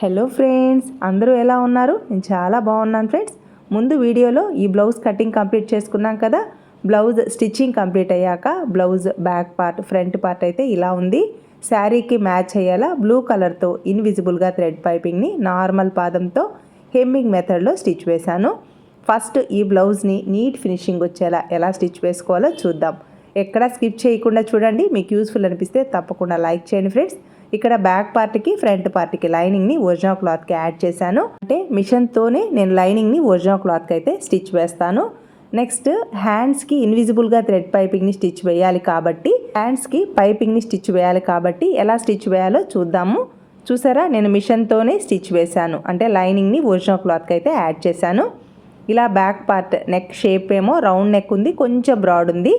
Hello friends అందరూ ఎలా ఉన్నారు? నేను చాలా బాగున్నాను ఫ్రెండ్స్. ముందు వీడియోలో ఈ బ్లౌజ్ కటింగ్ కంప్లీట్ చేసుకున్నాం కదా? బ్లౌజ్ స్టిచ్చింగ్ కంప్లీట్ అయ్యాక blouse back part front part అయితే ఇలా ఉంది. శారీకి మ్యాచ్ అయ్యేలా బ్లూ కలర్తో ఇన్విజిబుల్గా థ్రెడ్ పైపింగ్ని నార్మల్ పాదంతో హెమ్మింగ్ మెథడ్లో స్టిచ్ వేశాను. ఫస్ట్ ఈ బ్లౌజ్ని నీట్ ఫినిషింగ్ వచ్చేలా ఎలా స్టిచ్ వేసుకోవాలో చూద్దాం. ఎక్కడ స్కిప్ చేయకుండా చూడండి. మీకు యూస్ఫుల్ అనిపిస్తే తప్పకుండా లైక్ చేయండి ఫ్రెండ్స్. ఇక్కడ బ్యాక్ పార్ట్కి ఫ్రంట్ పార్ట్కి లైనింగ్ని ఒరిజినల్ క్లాత్కి యాడ్ చేశాను. అంటే మిషన్తోనే నేను లైనింగ్ని ఒరిజినల్ క్లాత్కి అయితే స్టిచ్ వేస్తాను. నెక్స్ట్ హ్యాండ్స్కి ఇన్విజిబుల్గా థ్రెడ్ పైపింగ్ని స్టిచ్ వేయాలి కాబట్టి హ్యాండ్స్కి పైపింగ్ని స్టిచ్ వేయాలి కాబట్టి ఎలా స్టిచ్ వేయాలో చూద్దాము. చూసారా? నేను మిషన్తోనే స్టిచ్ వేశాను. అంటే లైనింగ్ని ఒరిజినల్ క్లాత్కి అయితే యాడ్ చేశాను. ఇలా బ్యాక్ పార్ట్ నెక్ షేప్ ఏమో రౌండ్ నెక్ ఉంది కొంచెం బ్రాడ్ ఉంది.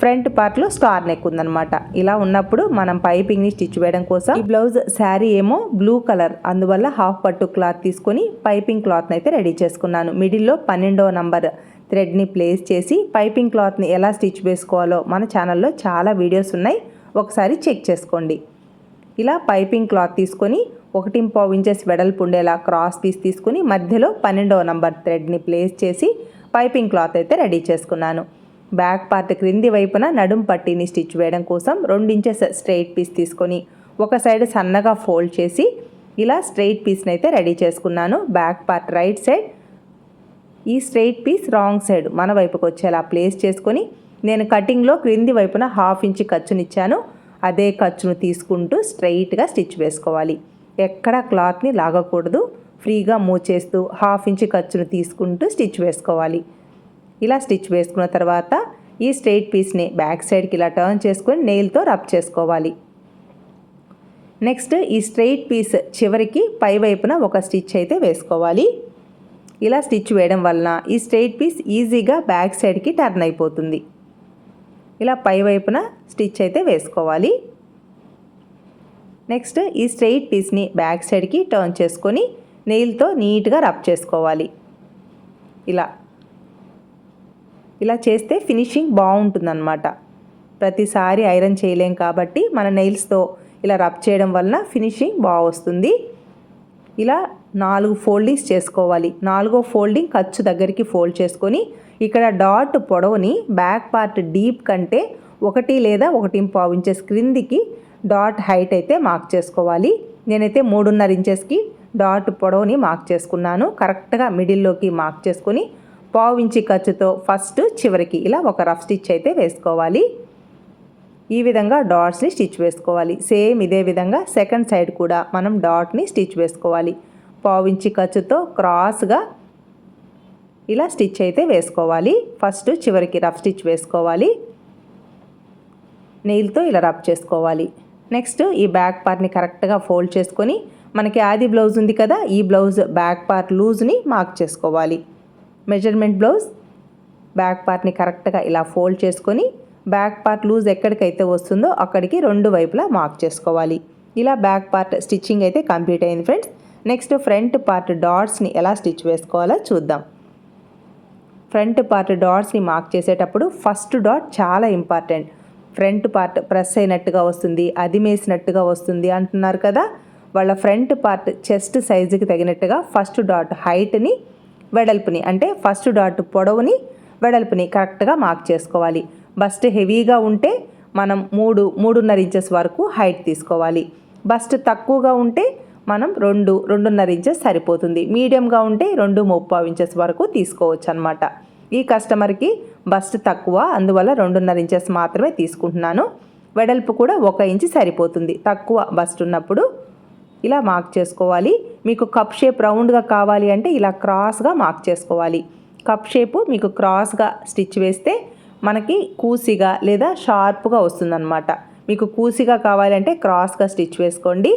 ఫ్రంట్ పార్ట్లో స్టార్ నెక్ ఉందనమాట ఇలా ఉన్నప్పుడు మనం పైపింగ్ని స్టిచ్ వేయడం కోసం ఈ బ్లౌజ్ శారీ ఏమో బ్లూ కలర్. అందువల్ల హాఫ్ పట్టు క్లాత్ తీసుకొని పైపింగ్ క్లాత్ని అయితే రెడీ చేసుకున్నాను. మిడిల్లో పన్నెండవ నంబర్ థ్రెడ్ని ప్లేస్ చేసి పైపింగ్ క్లాత్ని ఎలా స్టిచ్ వేసుకోవాలో మన ఛానల్లో చాలా వీడియోస్ ఉన్నాయి. ఒకసారి చెక్ చేసుకోండి. ఇలా పైపింగ్ క్లాత్ తీసుకొని ఒకటి పావు ఇంచెస్ వెడల్పు ఉండేలా క్రాస్ పీస్ తీసుకుని మధ్యలో పన్నెండవ నంబర్ థ్రెడ్ని ప్లేస్ చేసి పైపింగ్ క్లాత్ అయితే రెడీ చేసుకున్నాను. బ్యాక్ పార్ట్ క్రింది వైపున నడుం పట్టీని స్టిచ్ వేయడం కోసం రెండు స్ట్రైట్ పీస్ తీసుకొని ఒక సైడ్ సన్నగా ఫోల్డ్ చేసి ఇలా స్ట్రైట్ పీస్ని అయితే రెడీ చేసుకున్నాను. బ్యాక్ పార్ట్ రైట్ సైడ్ ఈ స్ట్రైట్ పీస్ రాంగ్ సైడ్ మన వైపుకి వచ్చేలా ప్లేస్ చేసుకొని నేను కటింగ్లో క్రింది వైపున హాఫ్ ఇంచ్ ఖర్చునిచ్చాను. అదే ఖర్చును తీసుకుంటూ స్ట్రైట్గా స్టిచ్ వేసుకోవాలి. ఎక్కడ క్లాత్ని లాగకూడదు. ఫ్రీగా మూవ్ చేస్తూ హాఫ్ ఇంచ్ ఖర్చును తీసుకుంటూ స్టిచ్ వేసుకోవాలి. ఇలా స్టిచ్ వేసుకున్న తర్వాత ఈ స్ట్రెయిట్ పీస్ని బ్యాక్ సైడ్కి ఇలా టర్న్ చేసుకొని నెయిల్తో రబ్ చేసుకోవాలి. నెక్స్ట్ ఈ స్ట్రెయిట్ పీస్ చివరికి పై వైపున ఒక స్టిచ్ అయితే వేసుకోవాలి. ఇలా స్టిచ్ వేయడం వలన ఈ స్ట్రెయిట్ పీస్ ఈజీగా బ్యాక్ సైడ్కి టర్న్ అయిపోతుంది. ఇలా పై వైపున స్టిచ్ అయితే వేసుకోవాలి. నెక్స్ట్ ఈ స్ట్రెయిట్ పీస్ని బ్యాక్ సైడ్కి టర్న్ చేసుకొని నెయిల్తో నీట్గా రబ్ చేసుకోవాలి. ఇలా ఇలా చేస్తే ఫినిషింగ్ బాగుంటుందన్నమాట. ప్రతిసారి ఐరన్ చేయలేం కాబట్టి మన నెయిల్స్తో ఇలా రబ్ చేయడం వలన ఫినిషింగ్ బాగా వస్తుంది ఇలా నాలుగు ఫోల్డింగ్స్ చేసుకోవాలి. నాలుగో ఫోల్డింగ్ ఖర్చు దగ్గరికి ఫోల్డ్ చేసుకొని ఇక్కడ డాట్ పొడవుని బ్యాక్ పార్ట్ డీప్ కంటే ఒకటి లేదా ఒకటి పావు ఇంచెస్ క్రిందికి డాట్ హైట్ అయితే మార్క్ చేసుకోవాలి. నేనైతే మూడున్నర ఇంచెస్కి డాట్ పొడవుని మార్క్ చేసుకున్నాను. కరెక్ట్గా మిడిల్లోకి మార్క్ చేసుకొని పావు ఖర్చుతో ఫస్ట్ చివరికి ఇలా ఒక రఫ్ స్టిచ్ అయితే వేసుకోవాలి. ఈ విధంగా డాట్స్ని స్టిచ్ వేసుకోవాలి. సేమ్ ఇదే విధంగా సెకండ్ సైడ్ కూడా మనం డాట్ని స్టిచ్ వేసుకోవాలి. పావు ఖర్చుతో క్రాస్గా ఇలా స్టిచ్ అయితే వేసుకోవాలి. ఫస్ట్ చివరికి రఫ్ స్టిచ్ వేసుకోవాలి. నెయిల్తో ఇలా రబ్ చేసుకోవాలి. నెక్స్ట్ ఈ బ్యాక్ పార్ట్ని కరెక్ట్గా ఫోల్డ్ చేసుకొని మనకి ఆది బ్లౌజ్ ఉంది కదా ఈ బ్లౌజ్ బ్యాక్ పార్ట్ లూజ్ని మార్క్ చేసుకోవాలి. Measurement blouse. బ్యాక్ పార్ట్ని కరెక్ట్గా ఇలా ఫోల్డ్ చేసుకొని బ్యాక్ పార్ట్ లూజ్ ఎక్కడికైతే వస్తుందో అక్కడికి రెండు వైపులా మార్క్ చేసుకోవాలి. ఇలా బ్యాక్ పార్ట్ స్టిచ్చింగ్ అయితే కంప్లీట్ అయింది ఫ్రెండ్స్. నెక్స్ట్ ఫ్రంట్ పార్ట్ డాట్స్ని ఎలా స్టిచ్ వేసుకోవాలో చూద్దాం. ఫ్రంట్ పార్ట్ డాట్స్ని మార్క్ చేసేటప్పుడు ఫస్ట్ డాట్ చాలా ఇంపార్టెంట్. ఫ్రంట్ పార్ట్ ప్రెస్ అయినట్టుగా వస్తుంది అదిమేసినట్టుగా వస్తుంది అంటున్నారు కదా. వాళ్ళ ఫ్రంట్ పార్ట్ చెస్ట్ సైజుకి తగినట్టుగా ఫస్ట్ డాట్ హైట్ని వెడల్పుని అంటే ఫస్ట్ డాట్ పొడవుని వెడల్పుని కరెక్ట్గా మార్క్ చేసుకోవాలి. బస్ట్ హెవీగా ఉంటే మనం మూడు మూడున్నర ఇంచెస్ వరకు హైట్ తీసుకోవాలి. బస్ట్ తక్కువగా ఉంటే మనం రెండు రెండున్నర ఇంచెస్ సరిపోతుంది. మీడియంగా ఉంటే రెండు ముప్పావు ఇంచెస్ వరకు తీసుకోవచ్చు అనమాట ఈ కస్టమర్కి బస్ట్ తక్కువ అందువల్ల రెండున్నర ఇంచెస్ మాత్రమే తీసుకుంటున్నాను. వెడల్పు కూడా ఒక ఇంచు సరిపోతుంది. తక్కువ బస్ట్ ఉన్నప్పుడు ఇలా మార్క్ చేసుకోవాలి. మీకు కప్ షేప్ రౌండ్గా కావాలి అంటే ఇలా క్రాస్గా మార్క్ చేసుకోవాలి. కప్ షేపు మీకు క్రాస్గా స్టిచ్ వేస్తే మనకి కూసిగా లేదా షార్ప్గా వస్తుందన్నమాట. మీకు కూసిగా కావాలంటే క్రాస్గా స్టిచ్ వేసుకోండి.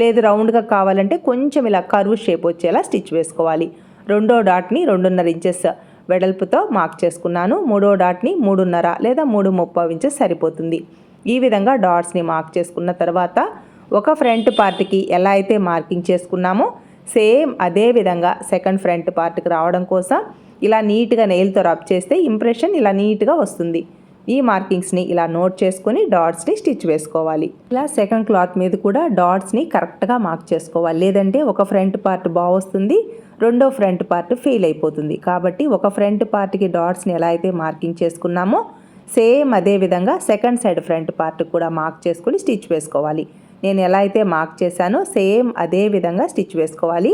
లేదు రౌండ్గా కావాలంటే కొంచెం ఇలా కరువు షేప్ వచ్చేలా స్టిచ్ వేసుకోవాలి. రెండో డాట్ని రెండున్నర ఇంచెస్ వెడల్పుతో మార్క్ చేసుకున్నాను. మూడో డాట్ని మూడున్నర లేదా మూడు ముప్పై ఇంచెస్ సరిపోతుంది. ఈ విధంగా డాట్స్ని మార్క్ చేసుకున్న తర్వాత ఒక ఫ్రంట్ పార్ట్కి ఎలా అయితే మార్కింగ్ చేసుకున్నామో సేమ్ అదే విధంగా సెకండ్ ఫ్రంట్ పార్ట్కి రావడం కోసం ఇలా నీట్గా నెయిల్తో రబ్ చేస్తే ఇంప్రెషన్ ఇలా నీట్గా వస్తుంది. ఈ మార్కింగ్స్ని ఇలా నోట్ చేసుకొని డాట్స్ని స్టిచ్ వేసుకోవాలి. ఇలా సెకండ్ క్లాత్ మీద కూడా డాట్స్ని కరెక్ట్గా మార్క్ చేసుకోవాలి. లేదంటే ఒక ఫ్రంట్ పార్ట్ బాగొస్తుంది రెండో ఫ్రంట్ పార్ట్ ఫెయిల్ అయిపోతుంది. కాబట్టి ఒక ఫ్రంట్ పార్ట్కి డాట్స్ని ఎలా అయితే మార్కింగ్ చేసుకున్నామో సేమ్ అదే విధంగా సెకండ్ సైడ్ ఫ్రంట్ పార్ట్ కూడా మార్క్ చేసుకుని స్టిచ్ వేసుకోవాలి. నేను ఎలా అయితే మార్క్ చేశానో సేమ్ అదే విధంగా స్టిచ్ వేసుకోవాలి.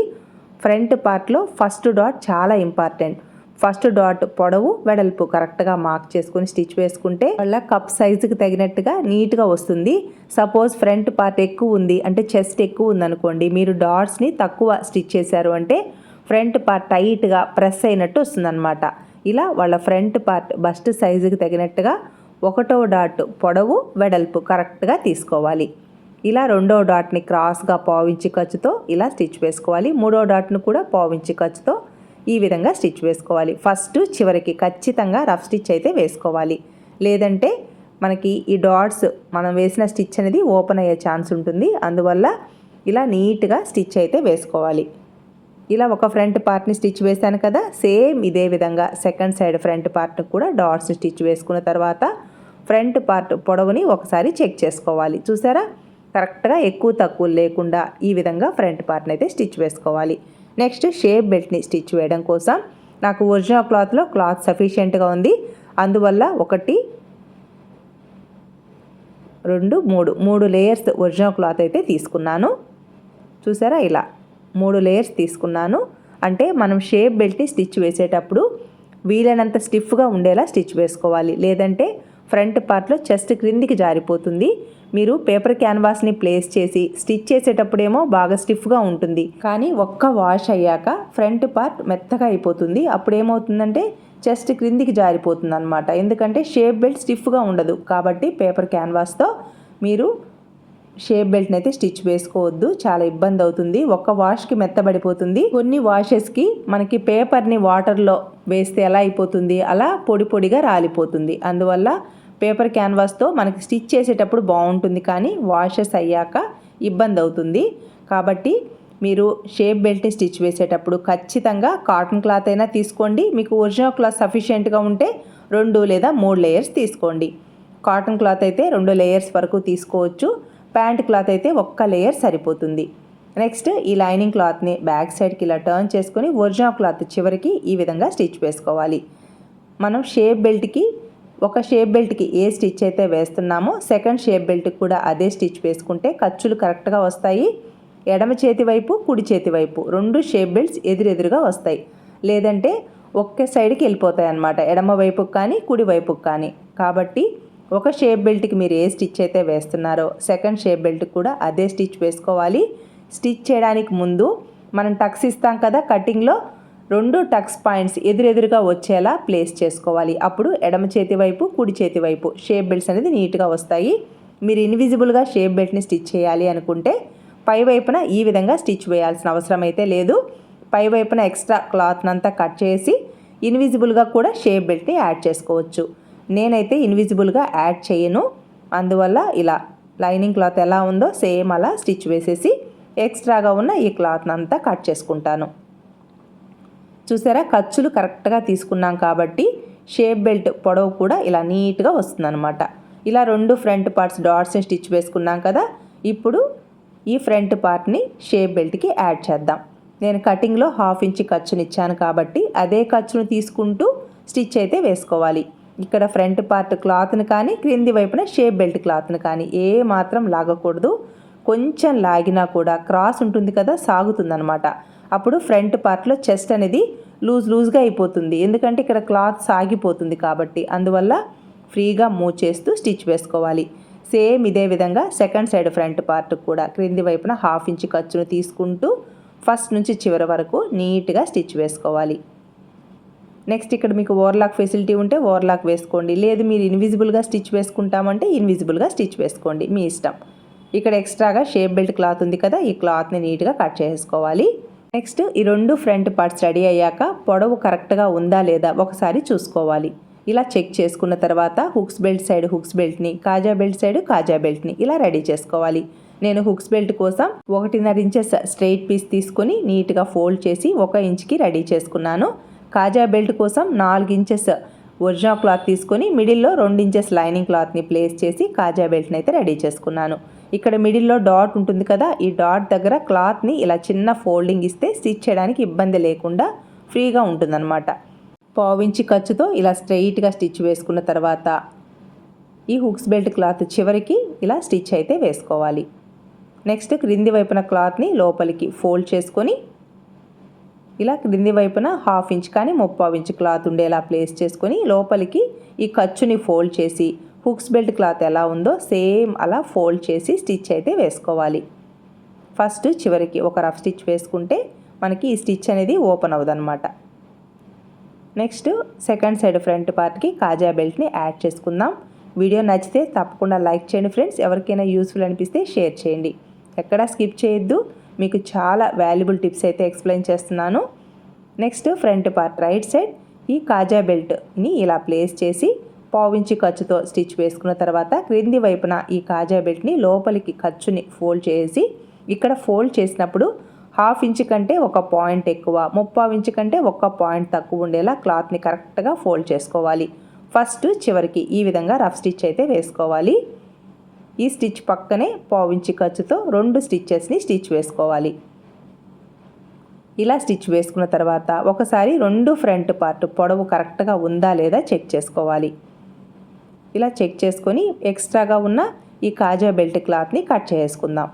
ఫ్రంట్ పార్ట్లో ఫస్ట్ డాట్ చాలా ఇంపార్టెంట్. ఫస్ట్ డాట్ పొడవు వెడల్పు కరెక్ట్గా మార్క్ చేసుకుని స్టిచ్ వేసుకుంటే వాళ్ళ కప్ సైజుకి తగినట్టుగా నీట్గా వస్తుంది. సపోజ్ ఫ్రంట్ పార్ట్ ఎక్కువ ఉంది అంటే చెస్ట్ ఎక్కువ ఉందనుకోండి మీరు డాట్స్ని తక్కువ స్టిచ్ చేశారు అంటే ఫ్రంట్ పార్ట్ టైట్గా ప్రెస్ అయినట్టు వస్తుందన్నమాట. ఇలా వాళ్ళ ఫ్రంట్ పార్ట్ బస్ట్ సైజుకి తగినట్టుగా ఒకటో డాట్ పొడవు వెడల్పు కరెక్ట్గా తీసుకోవాలి. ఇలా రెండో డాట్ని క్రాస్గా పావించి ఖర్చుతో ఇలా స్టిచ్ వేసుకోవాలి. మూడో డాట్ను కూడా పావించి ఖర్చుతో ఈ విధంగా స్టిచ్ వేసుకోవాలి. ఫస్ట్ చివరికి ఖచ్చితంగా రఫ్ స్టిచ్ అయితే వేసుకోవాలి. లేదంటే మనకి ఈ డాట్స్ మనం వేసిన స్టిచ్ అనేది ఓపెన్ అయ్యే ఛాన్స్ ఉంటుంది. అందువల్ల ఇలా నీట్గా స్టిచ్ అయితే వేసుకోవాలి. ఇలా ఒక ఫ్రంట్ పార్ట్ని స్టిచ్ వేశాను కదా సేమ్ ఇదే విధంగా సెకండ్ సైడ్ ఫ్రంట్ పార్ట్ కూడా డాట్స్ స్టిచ్ వేసుకున్న తర్వాత ఫ్రంట్ పార్ట్ పొడవుని ఒకసారి చెక్ చేసుకోవాలి. చూసారా? కరెక్ట్గా ఎక్కువ తక్కువ లేకుండా ఈ విధంగా ఫ్రంట్ పార్ట్ని అయితే స్టిచ్ వేసుకోవాలి. నెక్స్ట్ షేప్ బెల్ట్ని స్టిచ్ వేయడం కోసం నాకు ఒరిజినల్ క్లాత్లో క్లాత్ సఫిషియెంట్గా ఉంది. అందువల్ల ఒకటి రెండు మూడు మూడు లేయర్స్ ఒరిజినల్ క్లాత్ అయితే తీసుకున్నాను. చూసారా ఇలా మూడు లేయర్స్ తీసుకున్నాను. అంటే మనం షేప్ బెల్ట్ని స్టిచ్ వేసేటప్పుడు వీలైనంత స్టిఫ్గా ఉండేలా స్టిచ్ వేసుకోవాలి. లేదంటే ఫ్రంట్ పార్ట్లో చెస్ట్ క్రిందికి జారిపోతుంది. మీరు పేపర్ క్యాన్వాస్ని ప్లేస్ చేసి స్టిచ్ చేసేటప్పుడేమో బాగా స్టిఫ్గా ఉంటుంది. కానీ ఒక్క వాష్ అయ్యాక ఫ్రంట్ పార్ట్ మెత్తగా అయిపోతుంది. అప్పుడు ఏమవుతుందంటే చెస్ట్ క్రిందికి జారిపోతుంది అనమాట ఎందుకంటే షేప్ బెల్ట్ స్టిఫ్గా ఉండదు. కాబట్టి పేపర్ క్యాన్వాస్తో మీరు షేప్ బెల్ట్ని అయితే స్టిచ్ వేసుకోవద్దు. చాలా ఇబ్బంది అవుతుంది. ఒక్క వాష్కి మెత్తబడిపోతుంది. కొన్ని వాషెస్కి మనకి పేపర్ని వాటర్లో వేస్తే ఎలా అయిపోతుంది? అలా పొడి పొడిగా రాలిపోతుంది. అందువల్ల పేపర్ క్యాన్వాస్తో మనకి స్టిచ్ చేసేటప్పుడు బాగుంటుంది కానీ వాషెస్ అయ్యాక ఇబ్బంది అవుతుంది కాబట్టి మీరు షేప్ బెల్ట్ స్టిచ్ వేసేటప్పుడు ఖచ్చితంగా కాటన్ క్లాత్ అయినా తీసుకోండి. మీకు ఒరిజినల్ క్లాత్ సఫిషియెంట్గా ఉంటే రెండు లేదా మూడు లేయర్స్ తీసుకోండి. కాటన్ క్లాత్ అయితే రెండు లేయర్స్ వరకు తీసుకోవచ్చు. ప్యాంట్ క్లాత్ అయితే ఒక్క లేయర్ సరిపోతుంది. నెక్స్ట్ ఈ లైనింగ్ క్లాత్ని బ్యాక్ సైడ్కి ఇలా టర్న్ చేసుకొని ఒరిజినల్ క్లాత్ చివరికి ఈ విధంగా స్టిచ్ వేసుకోవాలి. మనం షేప్ బెల్ట్కి ఒక షేప్ బెల్ట్కి ఏ స్టిచ్ అయితే వేస్తున్నామో సెకండ్ షేప్ బెల్ట్కి కూడా అదే స్టిచ్ వేసుకుంటే ఖర్చులు కరెక్ట్గా వస్తాయి. ఎడమ చేతి వైపు కుడి చేతి వైపు రెండు షేప్ బెల్ట్స్ ఎదురెదురుగా వస్తాయి. లేదంటే ఒకే సైడ్కి వెళ్ళిపోతాయి అన్నమాట. ఎడమ వైపుకి కానీ కుడి వైపుకి కానీ. కాబట్టి ఒక షేప్ బెల్ట్కి మీరు ఏ స్టిచ్ అయితే వేస్తున్నారో సెకండ్ షేప్ బెల్ట్కి కూడా అదే స్టిచ్ వేసుకోవాలి. స్టిచ్ చేయడానికి ముందు మనం టక్స్ ఇస్తాం కదా కటింగ్లో రెండు టక్స్ పాయింట్స్ ఎదురెదురుగా వచ్చేలా ప్లేస్ చేసుకోవాలి. అప్పుడు ఎడమ చేతి వైపు కుడి చేతి వైపు షేప్ బెల్ట్స్ అనేది నీట్గా వస్తాయి. మీరు ఇన్విజిబుల్గా షేప్ బెల్ట్ని స్టిచ్ చేయాలి అనుకుంటే పై వైపున ఈ విధంగా స్టిచ్ వేయాల్సిన అవసరం అయితే లేదు. పై వైపున ఎక్స్ట్రా క్లాత్నంతా కట్ చేసి ఇన్విజిబుల్గా కూడా షేప్ బెల్ట్ని యాడ్ చేసుకోవచ్చు. నేనైతే ఇన్విజిబుల్గా యాడ్ చేయను. అందువల్ల ఇలా లైనింగ్ క్లాత్ ఎలా ఉందో సేమ్ అలా స్టిచ్ వేసేసి ఎక్స్ట్రాగా ఉన్న ఈ క్లాత్నంతా కట్ చేసుకుంటాను. చూసారా? ఖర్చులు కరెక్ట్గా తీసుకున్నాం కాబట్టి షేప్ బెల్ట్ పొడవు కూడా ఇలా నీట్గా వస్తుందన్నమాట. ఇలా రెండు ఫ్రంట్ పార్ట్స్ డాట్స్ని స్టిచ్ వేసుకున్నాం కదా? ఇప్పుడు ఈ ఫ్రంట్ పార్ట్ని షేప్ బెల్ట్కి యాడ్ చేద్దాం. నేను కటింగ్లో హాఫ్ ఇంచ్ ఖర్చుని ఇచ్చాను కాబట్టి అదే ఖర్చును తీసుకుంటూ స్టిచ్ అయితే వేసుకోవాలి. ఇక్కడ ఫ్రంట్ పార్ట్ క్లాత్ని కానీ క్రింది వైపున షేప్ బెల్ట్ క్లాత్ని కానీ ఏ మాత్రం లాగకూడదు. కొంచెం లాగినా కూడా క్రాస్ ఉంటుంది కదా? సాగుతుందనమాట అప్పుడు ఫ్రంట్ పార్ట్లో చెస్ట్ అనేది లూజ్ లూజ్గా అయిపోతుంది. ఎందుకంటే ఇక్కడ క్లాత్ సాగిపోతుంది కాబట్టి. అందువల్ల ఫ్రీగా మూవ్ చేస్తూ స్టిచ్ వేసుకోవాలి. సేమ్ ఇదే విధంగా సెకండ్ సైడ్ ఫ్రంట్ పార్ట్ కూడా క్రింది వైపున హాఫ్ ఇంచ్ ఖర్చును తీసుకుంటూ ఫస్ట్ నుంచి చివరి వరకు నీట్గా స్టిచ్ వేసుకోవాలి. నెక్స్ట్ ఇక్కడ మీకు ఓవర్లాక్ ఫెసిలిటీ ఉంటే ఓవర్లాక్ వేసుకోండి. లేదు మీరు ఇన్విజిబుల్గా స్టిచ్ వేసుకుంటామంటే ఇన్విజిబుల్గా స్టిచ్ వేసుకోండి. మీ ఇష్టం. ఇక్కడ ఎక్స్ట్రాగా షేప్ బెల్ట్ క్లాత్ ఉంది కదా ఈ క్లాత్ని నీట్గా కట్ చేసుకోవాలి. నెక్స్ట్ ఈ రెండు ఫ్రంట్ పార్ట్స్ రెడీ అయ్యాక పొడవు కరెక్ట్గా ఉందా లేదా ఒకసారి చూసుకోవాలి. ఇలా చెక్ చేసుకున్న తర్వాత హుక్స్ బెల్ట్ సైడ్ హుక్స్ బెల్ట్ని కాజా బెల్ట్ సైడ్ కాజా బెల్ట్ని ఇలా రెడీ చేసుకోవాలి. నేను హుక్స్ బెల్ట్ కోసం ఒకటిన్నర ఇంచెస్ స్ట్రెయిట్ పీస్ తీసుకొని నీట్గా ఫోల్డ్ చేసి ఒక ఇంచ్కి రెడీ చేసుకున్నాను. కాజా బెల్ట్ కోసం నాలుగు ఇంచెస్ ఒరిజినల్ క్లాత్ తీసుకొని మిడిల్లో రెండు ఇంచెస్ లైనింగ్ క్లాత్ని ప్లేస్ చేసి కాజా బెల్ట్ని అయితే రెడీ చేసుకున్నాను. ఇక్కడ మిడిల్లో డాట్ ఉంటుంది కదా ఈ డాట్ దగ్గర క్లాత్ని ఇలా చిన్న ఫోల్డింగ్ ఇస్తే స్టిచ్ చేయడానికి ఇబ్బంది లేకుండా ఫ్రీగా ఉంటుందన్నమాట. పావించి ఖర్చుతో ఇలా స్ట్రెయిట్గా స్టిచ్ వేసుకున్న తర్వాత ఈ హుక్స్ బెల్ట్ క్లాత్ చివరికి ఇలా స్టిచ్ అయితే వేసుకోవాలి. నెక్స్ట్ క్రింది వైపున క్లాత్ని లోపలికి ఫోల్డ్ చేసుకొని ఇలా క్రింది వైపున హాఫ్ ఇంచ్ కానీ ముప్పావు ఇంచ్ క్లాత్ ఉండేలా ప్లేస్ చేసుకొని లోపలికి ఈ ఖర్చుని ఫోల్డ్ చేసి హుక్స్ బెల్ట్ క్లాత్ ఎలా ఉందో సేమ్ అలా ఫోల్డ్ చేసి స్టిచ్ అయితే వేసుకోవాలి. ఫస్ట్ చివరికి ఒక రఫ్ స్టిచ్ వేసుకుంటే మనకి ఈ స్టిచ్ అనేది ఓపెన్ అవ్వదన్నమాట. నెక్స్ట్ సెకండ్ సైడ్ ఫ్రంట్ పార్ట్కి కాజా బెల్ట్ని యాడ్ చేసుకుందాం. వీడియో నచ్చితే తప్పకుండా లైక్ చేయండి ఫ్రెండ్స్. ఎవరికైనా యూస్ఫుల్ అనిపిస్తే షేర్ చేయండి. ఎక్కడా స్కిప్ చేయొద్దు. మీకు చాలా వాల్యుబుల్ టిప్స్ అయితే ఎక్స్ప్లెయిన్ చేస్తున్నాను. Next front part right side ఈ కాజా బెల్ట్ని ఇలా ప్లేస్ చేసి పావించి ఖర్చుతో స్టిచ్ వేసుకున్న తర్వాత క్రింది వైపున ఈ కాజా బెల్ట్ని లోపలికి ఖర్చుని ఫోల్డ్ చేసి ఇక్కడ ఫోల్డ్ చేసినప్పుడు హాఫ్ ఇంచ్ కంటే ఒక పాయింట్ ఎక్కువ ముప్పావు ఇంచ్ కంటే ఒక పాయింట్ తక్కువ ఉండేలా క్లాత్ని కరెక్ట్గా ఫోల్డ్ చేసుకోవాలి. ఫస్ట్ చివరికి ఈ విధంగా రఫ్ స్టిచ్ అయితే వేసుకోవాలి. ఈ స్టిచ్ పక్కనే పావించి ఖర్చుతో రెండు స్టిచ్చెస్ని స్టిచ్ వేసుకోవాలి. ఇలా స్టిచ్ వేసుకున్న తర్వాత ఒకసారి రెండు ఫ్రంట్ పార్ట్ పొడవు కరెక్ట్గా ఉందా లేదా చెక్ చేసుకోవాలి. ఇలా చెక్ చేసుకొని ఎక్స్ట్రాగా ఉన్న ఈ కాజా బెల్ట్ క్లాత్ని కట్ చేసుకుందాం.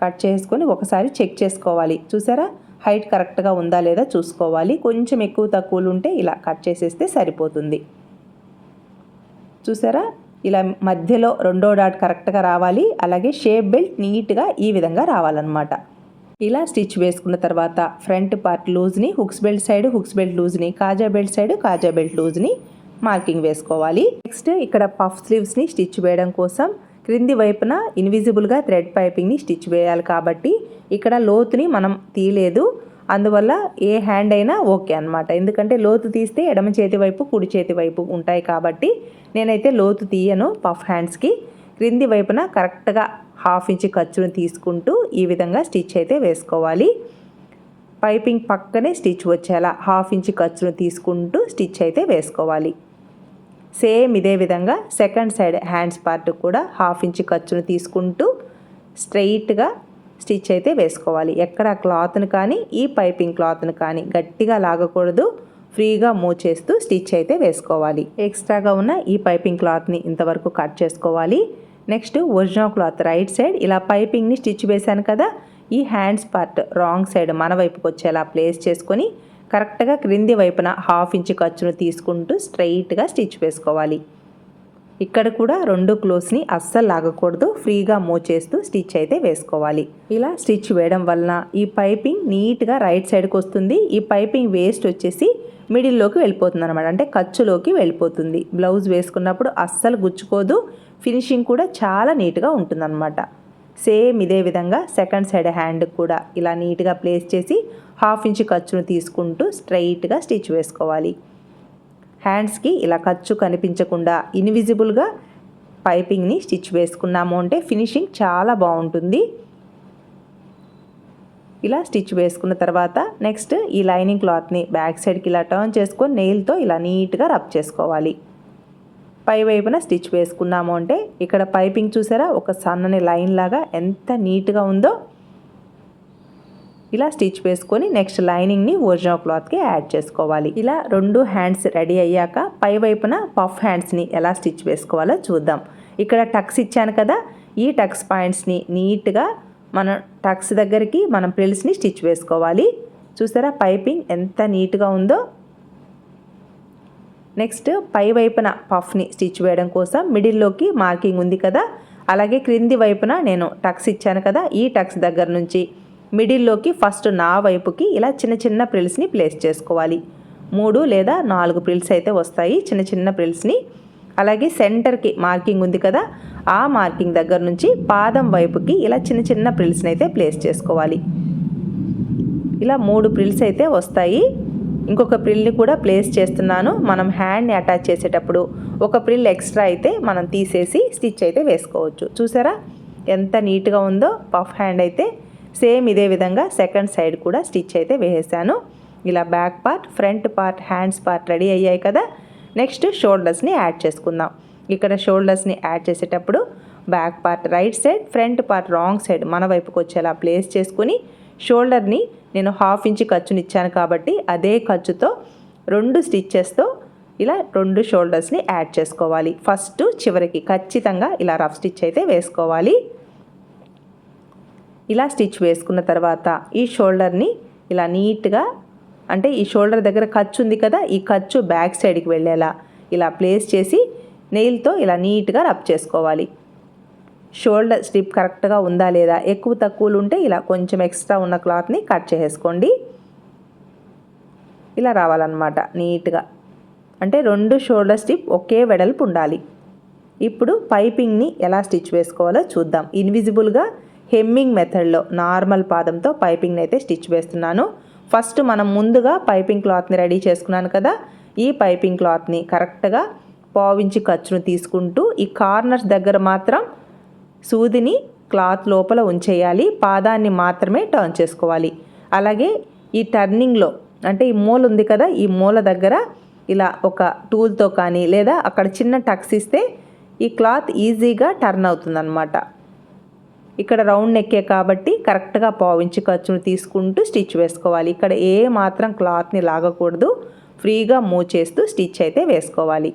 కట్ చేసుకొని ఒకసారి చెక్ చేసుకోవాలి. చూసారా? హైట్ కరెక్ట్గా ఉందా లేదా చూసుకోవాలి. కొంచెం ఎక్కువ తక్కువలు ఉంటే ఇలా కట్ చేసేస్తే సరిపోతుంది. చూసారా? ఇలా మధ్యలో రెండో డాట్ కరెక్ట్గా రావాలి. అలాగే షేప్ బెల్ట్ నీట్గా ఈ విధంగా రావాలన్నమాట. ఇలా స్టిచ్ వేసుకున్న తర్వాత front part లూజ్ని hooks belt side hooks belt లూజ్ని కాజా బెల్ట్ సైడ్ కాజా బెల్ట్ లూజ్ని మార్కింగ్ వేసుకోవాలి. నెక్స్ట్ ఇక్కడ పఫ్ స్లీవ్స్ని స్టిచ్ వేయడం కోసం క్రింది వైపున ఇన్విజిబుల్గా థ్రెడ్ పైపింగ్ని స్టిచ్ వేయాలి కాబట్టి ఇక్కడ లోతుని మనం తీయలేదు. అందువల్ల ఏ హ్యాండ్ అయినా ఓకే అనమాట ఎందుకంటే లోతు తీస్తే ఎడమ చేతి వైపు కుడి చేతి వైపు ఉంటాయి కాబట్టి నేనైతే లోతు తీయను పఫ్ హ్యాండ్స్కి క్రింది వైపున కరెక్ట్గా హాఫ్ ఇంచ్ ఖర్చును తీసుకుంటూ ఈ విధంగా స్టిచ్ అయితే వేసుకోవాలి. పైపింగ్ పక్కనే స్టిచ్ వచ్చేలా హాఫ్ ఇంచ్ ఖర్చును తీసుకుంటూ స్టిచ్ అయితే వేసుకోవాలి. సేమ్ ఇదే విధంగా సెకండ్ సైడ్ హ్యాండ్స్ పార్ట్ కూడా హాఫ్ ఇంచ్ ఖర్చును తీసుకుంటూ స్ట్రైట్గా స్టిచ్ అయితే వేసుకోవాలి. ఎక్కడ క్లాత్ని కానీ ఈ పైపింగ్ క్లాత్ని కానీ గట్టిగా లాగకూడదు. ఫ్రీగా మూవ్ చేస్తూ స్టిచ్ అయితే వేసుకోవాలి. ఎక్స్ట్రాగా ఉన్న ఈ పైపింగ్ క్లాత్ని ఇంతవరకు కట్ చేసుకోవాలి. Next original cloth right side ఇలా పైపింగ్ని స్టిచ్ వేశాను కదా ఈ హ్యాండ్స్ పార్ట్ రాంగ్ సైడ్ మన వైపుకి వచ్చేలా ప్లేస్ చేసుకొని కరెక్ట్గా క్రింది వైపున హాఫ్ ఇంచ్ ఖర్చును తీసుకుంటూ స్ట్రైట్గా స్టిచ్ వేసుకోవాలి. ఇక్కడ కూడా రెండు క్లోత్స్ని అస్సలు లాగకూడదు. ఫ్రీగా మూవ్ చేస్తూ స్టిచ్ అయితే వేసుకోవాలి. ఇలా స్టిచ్ వేయడం వలన ఈ పైపింగ్ నీట్గా రైట్ సైడ్కి వస్తుంది. ఈ పైపింగ్ వేస్ట్ వచ్చేసి మిడిల్లోకి వెళ్ళిపోతుంది అనమాట అంటే ఖర్చులోకి వెళ్ళిపోతుంది. బ్లౌజ్ వేసుకున్నప్పుడు అస్సలు గుచ్చుకోదు. ఫినిషింగ్ కూడా చాలా నీట్గా ఉంటుందన్నమాట. సేమ్ ఇదే విధంగా సెకండ్ సైడ్ హ్యాండ్ కూడా ఇలా నీట్గా ప్లేస్ చేసి హాఫ్ ఇంచ్ ఖర్చును తీసుకుంటూ స్ట్రైట్గా స్టిచ్ వేసుకోవాలి. హ్యాండ్స్కి ఇలా ఖర్చు కనిపించకుండా ఇన్విజిబుల్గా పైపింగ్ని స్టిచ్ వేసుకున్నాము అంటే ఫినిషింగ్ చాలా బాగుంటుంది. ఇలా స్టిచ్ వేసుకున్న తర్వాత నెక్స్ట్ ఈ లైనింగ్ క్లాత్ని బ్యాక్ సైడ్కి ఇలా టర్న్ చేసుకొని నెయిల్తో ఇలా నీట్గా రబ్ చేసుకోవాలి. పై వైపున స్టిచ్ వేసుకున్నాము అంటే ఇక్కడ పైపింగ్ చూసారా? ఒక సన్నని లైన్ లాగా ఎంత నీట్గా ఉందో ఇలా స్టిచ్ వేసుకొని నెక్స్ట్ లైనింగ్ని ఒరిజినల్ క్లాత్కి యాడ్ చేసుకోవాలి. ఇలా రెండు హ్యాండ్స్ రెడీ అయ్యాక పై వైపున పఫ్ హ్యాండ్స్ని ఎలా స్టిచ్ వేసుకోవాలో చూద్దాం. ఇక్కడ టక్స్ ఇచ్చాను కదా ఈ టక్స్ పాయింట్స్ని నీట్గా మన టక్స్ దగ్గరికి మనం ప్రిల్స్ని స్టిచ్ వేసుకోవాలి. చూసారా పైపింగ్ ఎంత నీట్గా ఉందో? నెక్స్ట్ పై వైపున పఫ్ని స్టిచ్ వేయడం కోసం మిడిల్లోకి మార్కింగ్ ఉంది కదా అలాగే క్రింది వైపున నేను టక్స్ ఇచ్చాను కదా ఈ టక్స్ దగ్గర నుంచి మిడిల్లోకి ఫస్ట్ నా వైపుకి ఇలా చిన్న చిన్న ప్రిల్స్ని ప్లేస్ చేసుకోవాలి. మూడు లేదా నాలుగు ప్రిల్స్ అయితే వస్తాయి చిన్న చిన్న ప్రిల్స్ని. అలాగే సెంటర్కి మార్కింగ్ ఉంది కదా ఆ మార్కింగ్ దగ్గర నుంచి పాదం వైపుకి ఇలా చిన్న చిన్న ప్రిల్స్ని అయితే ప్లేస్ చేసుకోవాలి. ఇలా మూడు ప్రిల్స్ అయితే వస్తాయి. ఇంకొక ప్రిల్ని కూడా ప్లేస్ చేస్తున్నాను మనం హ్యాండ్ని అటాచ్ చేసేటప్పుడు. ఒక ప్రిల్ ఎక్స్ట్రా అయితే మనం తీసేసి స్టిచ్ అయితే వేసుకోవచ్చు. చూసారా? ఎంత నీట్గా ఉందో పఫ్ హ్యాండ్ అయితే. సేమ్ ఇదే విధంగా సెకండ్ సైడ్ కూడా స్టిచ్ అయితే వేసేసాను. ఇలా back part front part hands part ready అయ్యాయి కదా. నెక్స్ట్ షోల్డర్స్ని యాడ్ చేసుకుందాం. ఇక్కడ షోల్డర్స్ని యాడ్ చేసేటప్పుడు back part right side front part wrong side మన వైపుకి వచ్చేలా ప్లేస్ చేసుకుని షోల్డర్ని నేను హాఫ్ ఇంచ్ ఖర్చుని ఇచ్చాను కాబట్టి అదే ఖర్చుతో రెండు స్టిచ్చెస్తో ఇలా రెండు షోల్డర్స్ని యాడ్ చేసుకోవాలి. ఫస్ట్ చివరికి ఖచ్చితంగా ఇలా రఫ్ స్టిచ్ అయితే వేసుకోవాలి. ఇలా స్టిచ్ వేసుకున్న తర్వాత ఈ షోల్డర్ని ఇలా నీట్గా అంటే ఈ షోల్డర్ దగ్గర ఖర్చు ఉంది కదా ఈ ఖర్చు బ్యాక్ సైడ్కి వెళ్ళేలా ఇలా ప్లేస్ చేసి నెయిల్తో ఇలా నీట్గా రబ్ చేసుకోవాలి. షోల్డర్ స్ట్రిప్ కరెక్ట్గా ఉందా లేదా ఎక్కువ తక్కువలు ఉంటే ఇలా కొంచెం ఎక్స్ట్రా ఉన్న క్లాత్ని కట్ చేసేసుకోండి. ఇలా రావాలన్నమాట నీట్గా. అంటే రెండు షోల్డర్ స్టిప్ ఒకే వెడల్పు ఉండాలి. ఇప్పుడు పైపింగ్ని ఎలా స్టిచ్ వేసుకోవాలో చూద్దాం. ఇన్విజిబుల్గా హెమ్మింగ్ మెథడ్లో నార్మల్ పాదంతో పైపింగ్ని అయితే స్టిచ్ వేస్తున్నాను. ఫస్ట్ మనం ముందుగా పైపింగ్ క్లాత్ని రెడీ చేసుకున్నాను కదా ఈ పైపింగ్ క్లాత్ని కరెక్ట్గా పావించి ఖర్చును తీసుకుంటూ ఈ కార్నర్స్ దగ్గర మాత్రం సూదిని క్లాత్ లోపల ఉంచేయాలి పాదాన్ని మాత్రమే టర్న్ చేసుకోవాలి. అలాగే ఈ టర్నింగ్లో అంటే ఈ మూల ఉంది కదా ఈ మూల దగ్గర ఇలా ఒక టూల్తో కానీ లేదా అక్కడ చిన్న టక్స్ ఇస్తే ఈ క్లాత్ ఈజీగా టర్న్ అవుతుందన్నమాట. ఇక్కడ రౌండ్ నెక్కే కాబట్టి కరెక్ట్గా పావించి ఖర్చును తీసుకుంటూ స్టిచ్ వేసుకోవాలి. ఇక్కడ ఏ మాత్రం క్లాత్ని లాగకూడదు. ఫ్రీగా మూవ్ చేస్తూ స్టిచ్ అయితే వేసుకోవాలి.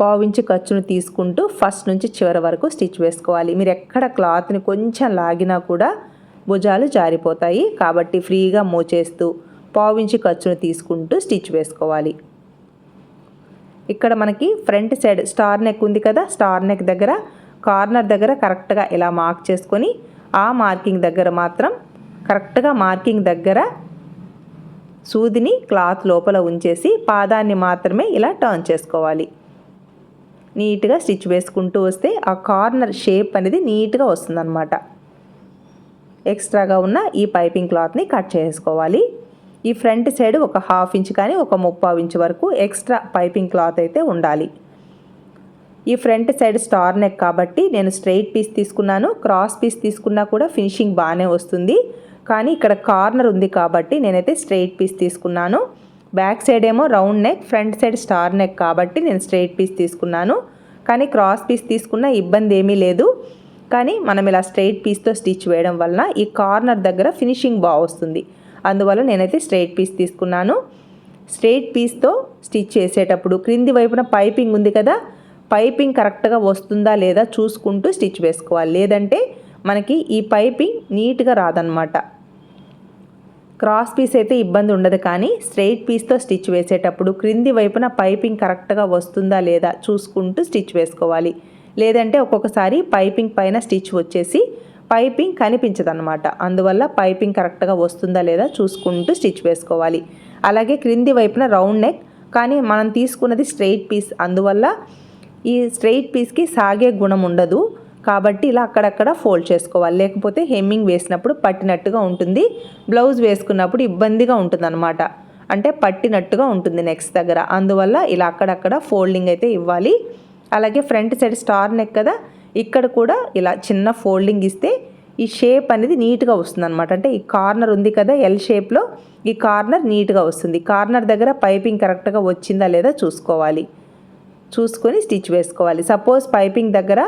పావించి ఖర్చును తీసుకుంటూ ఫస్ట్ నుంచి చివరి వరకు స్టిచ్ వేసుకోవాలి. మీరు ఎక్కడ క్లాత్ని కొంచెం లాగినా కూడా భుజాలు జారిపోతాయి. కాబట్టి ఫ్రీగా మూవ్ చేస్తూ పావించి ఖర్చును తీసుకుంటూ స్టిచ్ వేసుకోవాలి. ఇక్కడ మనకి ఫ్రంట్ సైడ్ స్టార్ నెక్ ఉంది కదా స్టార్ నెక్ దగ్గర కార్నర్ దగ్గర కరెక్ట్గా ఇలా మార్క్ చేసుకొని ఆ మార్కింగ్ దగ్గర మాత్రం కరెక్ట్గా మార్కింగ్ దగ్గర సూదిని క్లాత్ లోపల ఉంచేసి పాదాన్ని మాత్రమే ఇలా టర్న్ చేసుకోవాలి. నీట్గా స్టిచ్ వేసుకుంటూ వస్తే ఆ కార్నర్ షేప్ అనేది నీట్గా వస్తుందన్నమాట. ఎక్స్ట్రాగా ఉన్న ఈ పైపింగ్ క్లాత్ని కట్ చేసుకోవాలి. ఈ ఫ్రంట్ సైడ్ ఒక హాఫ్ ఇంచ్ కానీ ఒక ముప్పావు ఇంచ్ వరకు ఎక్స్ట్రా పైపింగ్ క్లాత్ అయితే ఉండాలి. ఈ ఫ్రంట్ సైడ్ స్టార్ నెక్ కాబట్టి నేను స్ట్రైట్ పీస్ తీసుకున్నాను క్రాస్ పీస్ తీసుకున్నా కూడా ఫినిషింగ్ బాగానే వస్తుంది. కానీ ఇక్కడ కార్నర్ ఉంది కాబట్టి నేనైతే స్ట్రైట్ పీస్ తీసుకున్నాను. బ్యాక్ సైడ్ ఏమో round neck front side star neck కాబట్టి నేను స్ట్రైట్ పీస్ తీసుకున్నాను. కానీ క్రాస్ పీస్ తీసుకున్న ఇబ్బంది ఏమీ లేదు. కానీ మనం ఇలా స్ట్రైట్ పీస్తో స్టిచ్ వేయడం వలన ఈ కార్నర్ దగ్గర ఫినిషింగ్ బాగా వస్తుంది. అందువల్ల నేనైతే స్ట్రైట్ పీస్ తీసుకున్నాను. స్ట్రైట్ పీస్తో స్టిచ్ చేసేటప్పుడు క్రింది వైపున పైపింగ్ ఉంది కదా పైపింగ్ కరెక్ట్గా వస్తుందా లేదా చూసుకుంటూ స్టిచ్ వేసుకోవాలి. లేదంటే మనకి ఈ పైపింగ్ నీట్గా రాదనమాట క్రాస్ పీస్ అయితే ఇబ్బంది ఉండదు కానీ స్ట్రైట్ పీస్తో స్టిచ్ వేసేటప్పుడు క్రింది వైపున పైపింగ్ కరెక్ట్గా వస్తుందా లేదా చూసుకుంటూ స్టిచ్ వేసుకోవాలి. లేదంటే ఒక్కొక్కసారి పైపింగ్ పైన స్టిచ్ వచ్చేసి పైపింగ్ కనిపించదన్నమాట. అందువల్ల పైపింగ్ కరెక్ట్గా వస్తుందా లేదా చూసుకుంటూ స్టిచ్ వేసుకోవాలి. అలాగే క్రింది వైపున రౌండ్ నెక్ కానీ మనం తీసుకున్నది స్ట్రెయిట్ పీస్. అందువల్ల ఈ స్ట్రెయిట్ పీస్కి సాగే గుణం ఉండదు. కాబట్టి ఇలా అక్కడక్కడ ఫోల్డ్ చేసుకోవాలి. లేకపోతే హెమ్మింగ్ వేసినప్పుడు పట్టినట్టుగా ఉంటుంది. బ్లౌజ్ వేసుకున్నప్పుడు ఇబ్బందిగా ఉంటుందన్నమాట. అంటే పట్టినట్టుగా ఉంటుంది నెక్స్ట్ దగ్గర. అందువల్ల ఇలా అక్కడక్కడ ఫోల్డింగ్ అయితే ఇవ్వాలి. అలాగే ఫ్రంట్ సైడ్ స్టార్ నెక్ కదా. ఇక్కడ కూడా ఇలా చిన్న ఫోల్డింగ్ ఇస్తే ఈ షేప్ అనేది నీట్గా వస్తుంది అనమాట అంటే ఈ కార్నర్ ఉంది కదా ఎల్ షేప్లో ఈ కార్నర్ నీట్గా వస్తుంది. కార్నర్ దగ్గర పైపింగ్ కరెక్ట్గా వచ్చిందా లేదా చూసుకోవాలి. చూసుకొని స్టిచ్ వేసుకోవాలి. సపోజ్ పైపింగ్ దగ్గర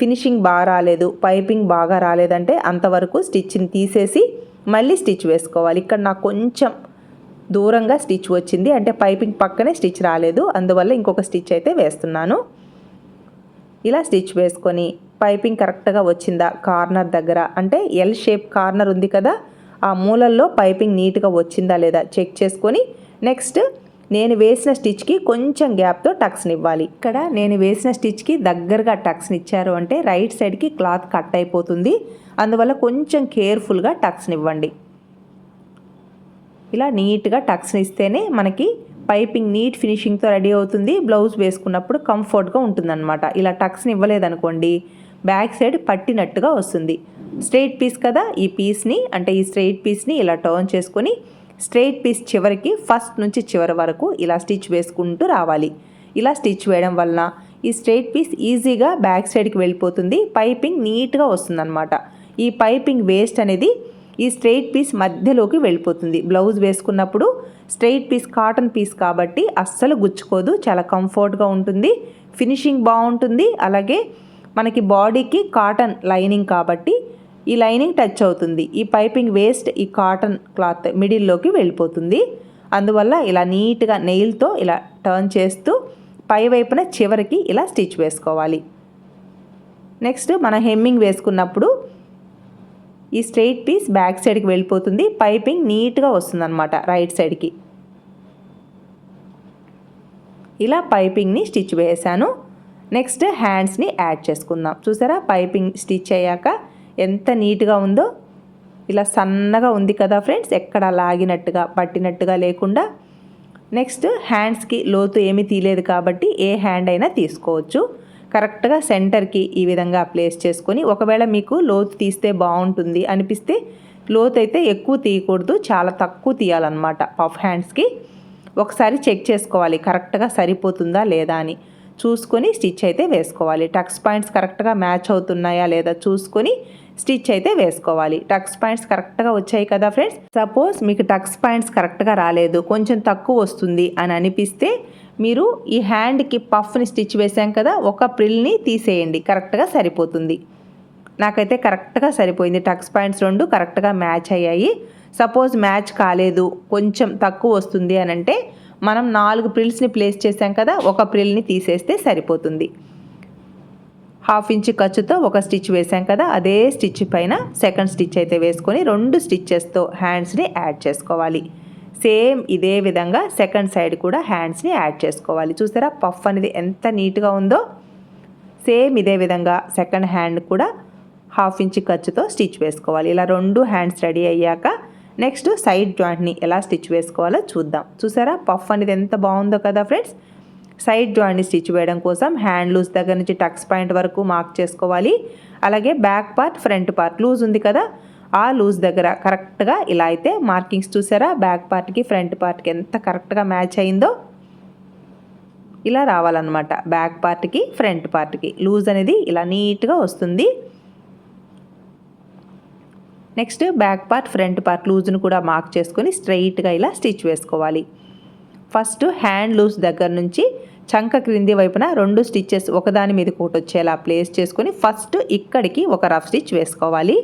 ఫినిషింగ్ బాగా రాలేదు పైపింగ్ బాగా రాలేదంటే అంతవరకు స్టిచ్ని తీసేసి మళ్ళీ స్టిచ్ వేసుకోవాలి. ఇక్కడ నాకు కొంచెం దూరంగా స్టిచ్ వచ్చింది. అంటే పైపింగ్ పక్కనే స్టిచ్ రాలేదు. అందువల్ల ఇంకొక స్టిచ్ అయితే వేస్తున్నాను. ఇలా స్టిచ్ వేసుకొని పైపింగ్ కరెక్ట్గా వచ్చిందా కార్నర్ దగ్గర? అంటే ఎల్ షేప్ కార్నర్ ఉంది కదా ఆ మూలల్లో పైపింగ్ నీట్గా వచ్చిందా లేదా చెక్ చేసుకొని నెక్స్ట్ నేను వేసిన స్టిచ్కి కొంచెం గ్యాప్తో టక్స్ని ఇవ్వాలి ఇక్కడ నేను వేసిన స్టిచ్కి దగ్గరగా టక్స్ని ఇచ్చారు అంటే రైట్ సైడ్కి క్లాత్ కట్ అయిపోతుంది. అందువల్ల కొంచెం కేర్ఫుల్గా టక్స్ని ఇవ్వండి ఇలా నీట్గా టక్స్ని ఇస్తేనే మనకి పైపింగ్ నీట్ ఫినిషింగ్తో రెడీ అవుతుంది. బ్లౌజ్ వేసుకున్నప్పుడు కంఫర్ట్గా ఉంటుందన్నమాట. ఇలా టక్స్ని ఇవ్వలేదనుకోండి బ్యాక్ సైడ్ పట్టినట్టుగా వస్తుంది. స్ట్రెయిట్ పీస్ కదా ఈ పీస్ని అంటే ఈ స్ట్రెయిట్ పీస్ని ఇలా టర్న్ చేసుకొని స్ట్రెయిట్ పీస్ చివరికి ఫస్ట్ నుంచి చివరి వరకు ఇలా స్టిచ్ వేసుకుంటూ రావాలి. ఇలా స్టిచ్ వేయడం వలన ఈ స్ట్రెయిట్ పీస్ ఈజీగా బ్యాక్ సైడ్కి వెళ్ళిపోతుంది. పైపింగ్ నీట్గా వస్తుందన్నమాట. ఈ పైపింగ్ వేస్ట్ అనేది ఈ స్ట్రెయిట్ పీస్ మధ్యలోకి వెళ్ళిపోతుంది. బ్లౌజ్ వేసుకున్నప్పుడు స్ట్రెయిట్ పీస్ కాటన్ పీస్ కాబట్టి అస్సలు గుచ్చుకోదు. చాలా కంఫర్ట్గా ఉంటుంది. ఫినిషింగ్ బాగుంటుంది. అలాగే మనకి బాడీకి కాటన్ లైనింగ్ కాబట్టి ఈ లైనింగ్ టచ్ అవుతుంది. ఈ పైపింగ్ వేస్ట్ ఈ కాటన్ క్లాత్ మిడిల్లోకి వెళ్ళిపోతుంది. అందువల్ల ఇలా నీట్గా నెయిల్తో ఇలా టర్న్ చేస్తూ పై వైపున చివరికి ఇలా స్టిచ్ వేసుకోవాలి. నెక్స్ట్ మన హెమ్మింగ్ వేసుకున్నప్పుడు ఈ స్ట్రెయిట్ పీస్ బ్యాక్ సైడ్కి వెళ్ళిపోతుంది. పైపింగ్ నీట్గా వస్తుందన్నమాట రైట్ సైడ్కి. ఇలా పైపింగ్ని స్టిచ్ వేసాను. నెక్స్ట్ హ్యాండ్స్ని యాడ్ చేసుకుందాం. చూసారా? పైపింగ్ స్టిచ్ అయ్యాక ఎంత నీట్గా ఉందో ఇలా సన్నగా ఉంది కదా ఫ్రెండ్స్ ఎక్కడ లాగినట్టుగా పట్టినట్టుగా లేకుండా. నెక్స్ట్ హ్యాండ్స్కి లోతు ఏమీ తీయలేదు కాబట్టి ఏ హ్యాండ్ అయినా తీసుకోవచ్చు. కరెక్ట్గా సెంటర్కి ఈ విధంగా ప్లేస్ చేసుకొని ఒకవేళ మీకు లోతు తీస్తే బాగుంటుంది అనిపిస్తే లోతు అయితే ఎక్కువ తీయకూడదు చాలా తక్కువ తీయాలన్నమాట పఫ్ హ్యాండ్స్కి. ఒకసారి చెక్ చేసుకోవాలి కరెక్ట్గా సరిపోతుందా లేదా అని. చూసుకొని స్టిచ్ అయితే వేసుకోవాలి. టక్స్ పాయింట్స్ కరెక్ట్గా మ్యాచ్ అవుతున్నాయా లేదా చూసుకొని స్టిచ్ అయితే వేసుకోవాలి. టక్స్ పాయింట్స్ కరెక్ట్గా వచ్చాయి కదా ఫ్రెండ్స్? సపోజ్ మీకు టక్స్ పాయింట్స్ కరెక్ట్గా రాలేదు కొంచెం తక్కువ వస్తుంది అని అనిపిస్తే మీరు ఈ హ్యాండ్కి పఫ్ని స్టిచ్ వేసాం కదా ఒక ప్రిల్ని తీసేయండి. కరెక్ట్గా సరిపోతుంది. నాకైతే కరెక్ట్గా సరిపోయింది. టక్స్ పాయింట్స్ రెండు కరెక్ట్గా మ్యాచ్ అయ్యాయి. సపోజ్ మ్యాచ్ కాలేదు కొంచెం తక్కువ వస్తుంది అని అంటే మనం నాలుగు ప్రిల్స్ని ప్లేస్ చేసాం కదా ఒక ప్రిల్ని తీసేస్తే సరిపోతుంది. హాఫ్ ఇంచ్ ఖర్చుతో ఒక స్టిచ్ వేసాం కదా అదే స్టిచ్ పైన సెకండ్ స్టిచ్ అయితే వేసుకొని రెండు స్టిచ్చెస్తో హ్యాండ్స్ని యాడ్ చేసుకోవాలి. సేమ్ ఇదే విధంగా సెకండ్ సైడ్ కూడా హ్యాండ్స్ని యాడ్ చేసుకోవాలి. చూసారా పఫ్ అనేది ఎంత నీట్గా ఉందో. సేమ్ ఇదే విధంగా సెకండ్ హ్యాండ్ కూడా హాఫ్ ఇంచ్ ఖర్చుతో స్టిచ్ వేసుకోవాలి. ఇలా రెండు హ్యాండ్స్ రెడీ అయ్యాక నెక్స్ట్ సైడ్ జాయింట్ని ఎలా స్టిచ్ వేసుకోవాలో చూద్దాం. చూసారా పఫ్ అనేది ఎంత బాగుందో కదా ఫ్రెండ్స్. సైడ్ జాయింట్ స్టిచ్ వేయడం కోసం హ్యాండ్ లూజ్ దగ్గర నుంచి టక్స్ పాయింట్ వరకు మార్క్ చేసుకోవాలి. అలాగే back part front part loose ఉంది కదా? ఆ లూజ్ దగ్గర కరెక్ట్గా ఇలా అయితే మార్కింగ్స్ చూసారా? బ్యాక్ పార్ట్కి ఫ్రంట్ పార్ట్కి ఎంత కరెక్ట్గా మ్యాచ్ అయిందో? ఇలా రావాలన్నమాట. బ్యాక్ పార్ట్కి ఫ్రంట్ పార్ట్కి. లూజ్ అనేది ఇలా నీట్గా వస్తుంది. Next back part front part లూజ్ను కూడా మార్క్ చేసుకొని స్ట్రైట్గా ఇలా స్టిచ్ వేసుకోవాలి. ఫస్ట్ హ్యాండ్ లూజ్ దగ్గర నుంచి చంక క్రింది వైపున రెండు స్టిచ్చెస్ ఒకదాని మీద కోట్ వచ్చేలా ప్లేస్ చేసుకొని ఫస్ట్ ఇక్కడికి ఒక రఫ్ స్టిచ్ వేసుకోవాలి.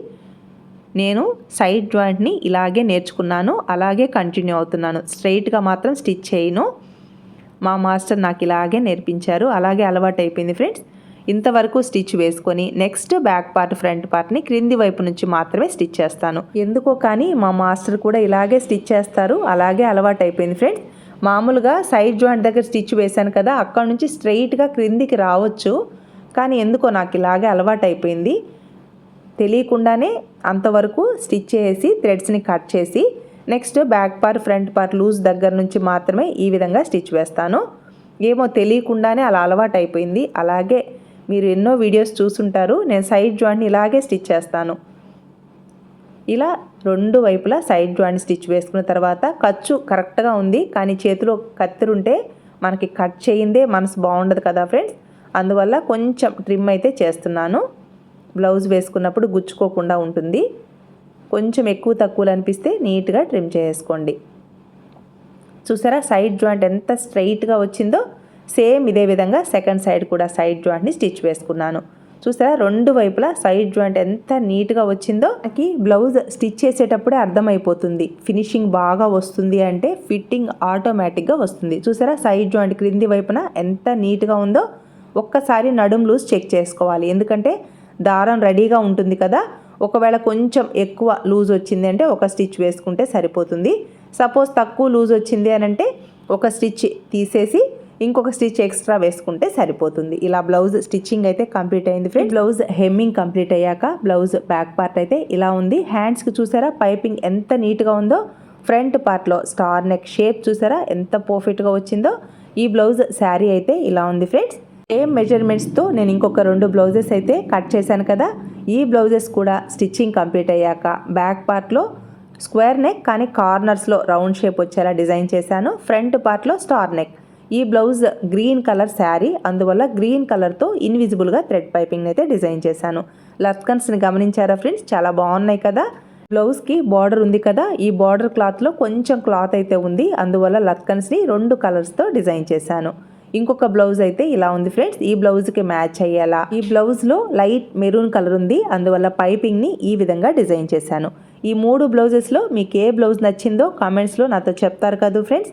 నేను సైడ్ జాయింట్ని ఇలాగే నేర్చుకున్నాను అలాగే కంటిన్యూ అవుతున్నాను. స్ట్రైట్గా మాత్రం స్టిచ్ చేయను. మా మాస్టర్ నాకు ఇలాగే నేర్పించారు అలాగే అలవాటు అయిపోయింది ఫ్రెండ్స్ ఇంతవరకు స్టిచ్ వేసుకొని నెక్స్ట్ బ్యాక్ పార్ట్ ఫ్రంట్ పార్ట్ని క్రింది వైపు నుంచి మాత్రమే స్టిచ్ చేస్తాను. ఎందుకో కానీ మా మాస్టర్ కూడా ఇలాగే స్టిచ్ చేస్తారు అలాగే అలవాటు అయిపోయింది ఫ్రెండ్స్ మామూలుగా సైడ్ జాయింట్ దగ్గర స్టిచ్ వేశాను కదా అక్కడ నుంచి స్ట్రైట్గా క్రిందికి రావచ్చు. కానీ ఎందుకో నాకు ఇలాగే అలవాటైపోయింది. తెలియకుండానే అంతవరకు స్టిచ్ చేసి థ్రెడ్స్ని కట్ చేసి next back part front part loose దగ్గర నుంచి మాత్రమే ఈ విధంగా స్టిచ్ వేస్తాను. ఏమో తెలియకుండానే అలా అలవాటైపోయింది. అలాగే మీరు ఎన్నో వీడియోస్ చూసుంటారు. నేను సైడ్ జాయింట్ని ఇలాగే స్టిచ్ చేస్తాను. ఇలా రెండు వైపులా సైడ్ జాయింట్ స్టిచ్ వేసుకున్న తర్వాత ఖర్చు కరెక్ట్గా ఉంది కానీ చేతిలో కత్తిరుంటే మనకి కట్ చేయిందే మనసు బాగుండదు కదా ఫ్రెండ్స్. అందువల్ల కొంచెం ట్రిమ్ అయితే చేస్తున్నాను. బ్లౌజ్ వేసుకున్నప్పుడు గుచ్చుకోకుండా ఉంటుంది. కొంచెం ఎక్కువ తక్కువలు అనిపిస్తే నీట్గా ట్రిమ్ చేసుకోండి. చూసారా? సైడ్ జాయింట్ ఎంత స్ట్రైట్గా వచ్చిందో సేమ్ ఇదే విధంగా సెకండ్ సైడ్ కూడా సైడ్ జాయింట్ని స్టిచ్ వేసుకున్నాను. చూసారా? రెండు వైపులా సైడ్ జాయింట్ ఎంత నీట్గా వచ్చిందో నాకు బ్లౌజ్ స్టిచ్ చేసేటప్పుడే అర్థమైపోతుంది. ఫినిషింగ్ బాగా వస్తుంది అంటే ఫిట్టింగ్ ఆటోమేటిక్గా వస్తుంది. చూసారా? సైడ్ జాయింట్ క్రింది వైపున ఎంత నీట్గా ఉందో ఒక్కసారి నడుం లూజ్ చెక్ చేసుకోవాలి. ఎందుకంటే దారం రెడీగా ఉంటుంది కదా. ఒకవేళ కొంచెం ఎక్కువ లూజ్ వచ్చింది అంటే ఒక స్టిచ్ వేసుకుంటే సరిపోతుంది. సపోజ్ తక్కువ లూజ్ వచ్చింది అని అంటే ఒక స్టిచ్ తీసేసి ఇంకొక స్టిచ్ ఎక్స్ట్రా వేసుకుంటే సరిపోతుంది. ఇలా బ్లౌజ్ స్టిచ్చింగ్ అయితే కంప్లీట్ అయింది ఫ్రెండ్ బ్లౌజ్ హెమ్మింగ్ కంప్లీట్ అయ్యాక బ్లౌజ్ బ్యాక్ పార్ట్ అయితే ఇలా ఉంది. హ్యాండ్స్కి చూసారా పైపింగ్ ఎంత నీట్గా ఉందో ఫ్రంట్ పార్ట్లో స్టార్ నెక్ షేప్ చూసారా ఎంత పర్ఫెక్ట్గా వచ్చిందో ఈ బ్లౌజ్ శారీ అయితే ఇలా ఉంది ఫ్రెండ్స్ సేమ్ మెజర్మెంట్స్తో నేను ఇంకొక రెండు బ్లౌజెస్ అయితే కట్ చేశాను కదా ఈ బ్లౌజెస్ కూడా స్టిచ్చింగ్ కంప్లీట్ అయ్యాక బ్యాక్ పార్ట్లో స్క్వేర్ నెక్ కానీ కార్నర్స్లో రౌండ్ షేప్ వచ్చేలా డిజైన్ చేశాను. ఫ్రంట్ పార్ట్లో స్టార్ నెక్. ఈ బ్లౌజ్ గ్రీన్ కలర్ శారీ అందువల్ల గ్రీన్ కలర్తో ఇన్విజిబుల్గా థ్రెడ్ పైపింగ్ అయితే డిజైన్ చేశాను. లస్కన్స్ని గమనించారా ఫ్రెండ్స్ చాలా బాగున్నాయి కదా. బ్లౌజ్కి బార్డర్ ఉంది కదా. ఈ బార్డర్ క్లాత్లో కొంచెం క్లాత్ అయితే ఉంది. అందువల్ల లత్కన్స్ని రెండు కలర్స్తో డిజైన్ చేశాను. ఇంకొక బ్లౌజ్ అయితే ఇలా ఉంది ఫ్రెండ్స్ ఈ బ్లౌజ్కి మ్యాచ్ అయ్యేలా. ఈ బ్లౌజ్లో లైట్ మెరూన్ కలర్ ఉంది. అందువల్ల పైపింగ్ని ఈ విధంగా డిజైన్ చేశాను. ఈ మూడు బ్లౌజెస్లో మీకు ఏ బ్లౌజ్ నచ్చిందో కామెంట్స్లో నాతో చెప్తారు కదా ఫ్రెండ్స్